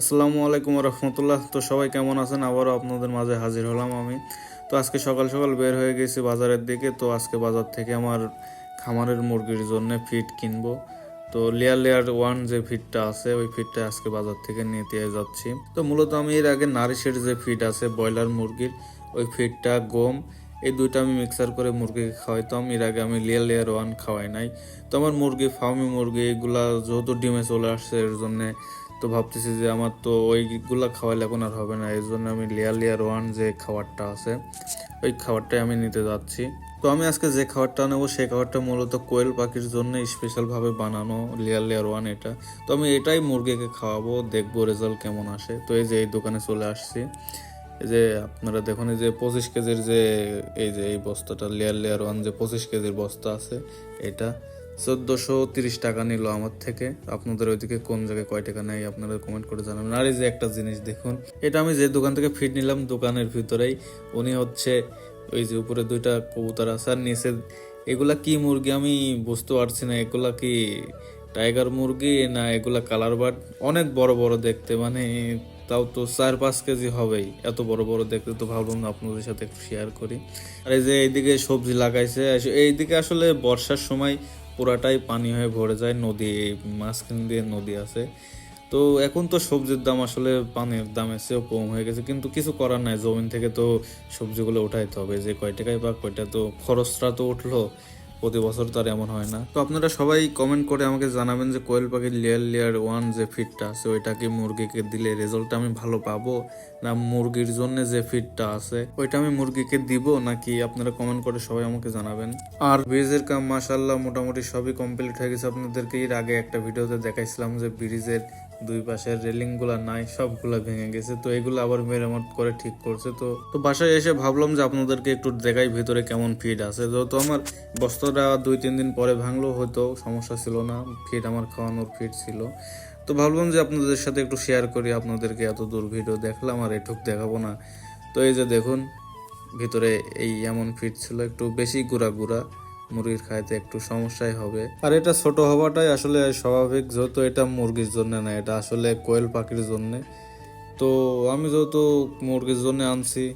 আসসালামু আলাইকুম রহমতুল্লাহ। তো সবাই কেমন আছেন? আবারও আপনাদের মাঝে হাজির হলাম আমি। তো আজকে সকাল সকাল বের হয়ে গেছি বাজারের দিকে। তো আজকে বাজার থেকে আমার খামারের মুরগির জন্য ফিড কিনবো। তো লেয়ার লেয়ার ওয়ান যে ফিডটা আছে, ওই ফিডটা আজকে বাজার থেকে নিতে যাচ্ছি। তো মূলত আমি এর আগে নারিশের যে ফিড আছে, ব্রয়লার মুরগির, ওই ফিডটা, গম, এই দুইটা আমি মিক্সার করে মুরগিকে খাওয়াইতাম। এর আগে আমি লেয়ার লেয়ার ওয়ান খাওয়াই নাই। তো আমার মুরগি, ফার্মি মুরগি, এগুলা যেহেতু ডিমে চলে আসছে, এর জন্যে তো ভাবতেছি যে আমার তো ওইগুলা খাওয়াইলে এখন আর হবে না। এই জন্য আমি লেয়ার লেয়ার ওয়ান যে খাবারটা আছে, ওই খাবারটাই আমি নিতে যাচ্ছি। তো আমি আজকে যে খাবারটা নেব, সেই খাবারটা মূলত কোয়েল পাখির জন্য স্পেশালভাবে বানানো লেয়ার লেয়ার ওয়ান এটা। তো আমি এটাই মুরগিকে খাওয়াবো, দেখব রেজাল্ট কেমন আসে। তো এই যে এই দোকানে চলে আসছি। এই যে আপনারা দেখুন, এই যে পঁচিশ কেজির যে, এই যে এই বস্তাটা লেয়ার লেয়ার ওয়ান যে পঁচিশ কেজির বস্তা আছে, এটা। চোদ্দোশো তিরিশ টাকা নিল আমার থেকে। আপনাদের ওইদিকে কোন জায়গায় কয় টাকা নেয় আপনারা কমেন্ট করে জানাবেন। আর এই যে একটা জিনিস দেখুন, এটা আমি যে দোকান থেকে ফিট নিলাম, দোকানের ভিতরেই উনি হচ্ছে ওই যে উপরে দুইটা কবুতর আছে আর নিচে এগুলা কি মুরগি আমি বুঝতে পারছি না। এগুলা কি টাইগার মুরগি না এগুলা কালার বাট অনেক বড় বড় দেখতে মানে তাও তো চার পাঁচ কেজি হবেই। এত বড় বড় দেখতে তো ভাবলাম আপনাদের সাথে একটু শেয়ার করি। আর এই যে এইদিকে সবজি লাগাইছে এইদিকে আসলে বর্ষার সময় পুরাটাই পানি হয়ে ভরে যায়, নদী, মাঝখান দিয়ে নদী আছে। তো এখন তো সবজির দাম আসলে পানির দাম চেয়েও কম হয়ে গেছে, কিন্তু কিছু করার নাই। জমিন থেকে তো সবজিগুলো উঠাইতে হবে। যে কয় টাকায় বা কয়টা তো খরচটা তো উঠল। প্রতি বছর তো আর এমন হয় না। তো আপনারা সবাই কমেন্ট করে আমাকে জানাবেন যে কোয়েল পাখির লেয়ার লেয়ার ওয়ান যে ফিটটা আছে ওইটা কি মুরগিকে দিলে রেজাল্টটা আমি ভালো পাবো? না মুরগির জন্য যে ফিটটা আছে, ওইটা আমি মুরগিকে দিব? নাকি আপনারা কমেন্ট করে সবাই আমাকে জানাবেন? আর ব্রিজের কাম মাসাল্লাহ মোটামুটি সবই কমপ্লিট হয়ে গেছে। আপনাদেরকে এর আগে একটা ভিডিওতে দেখাইছিলাম যে ব্রিজের দুই পাশের রেলিংগুলা নাই, সবগুলা ভেঙে গেছে। তো এগুলো আবার মেরামত করে ঠিক করছে। তো তো বাসায় এসে ভাবলাম যে আপনাদেরকে একটু দেখাই ভিতরে কেমন ফিড আছে। যেহেতু আমার বস্তাটা দুই, তিন দিন পরে ভাঙলো, হয়তো সমস্যা ছিল না। ফিড আমার খাওয়ানোর ফিড ছিল। তো ভাবলাম যে আপনাদের সাথে একটু শেয়ার করি, আপনাদেরকে এত দূর ভিডিও দেখলাম, আর এটুক দেখাবো না। তো এই যে দেখুন, ভিতরে এই এমন ফিট ছিল, একটু বেশি গুড়া গুড়া। মুরগির খাইতে একটু সমস্যাই হবে। আর এটা ছোট হওয়াটাই আসলে স্বাভাবিক, যেহেতু এটা মুরগির জন্য না, এটা আসলে কোয়েল পাখির জন্যে। তো আমি যেহেতু মুরগির জন্য আনছি।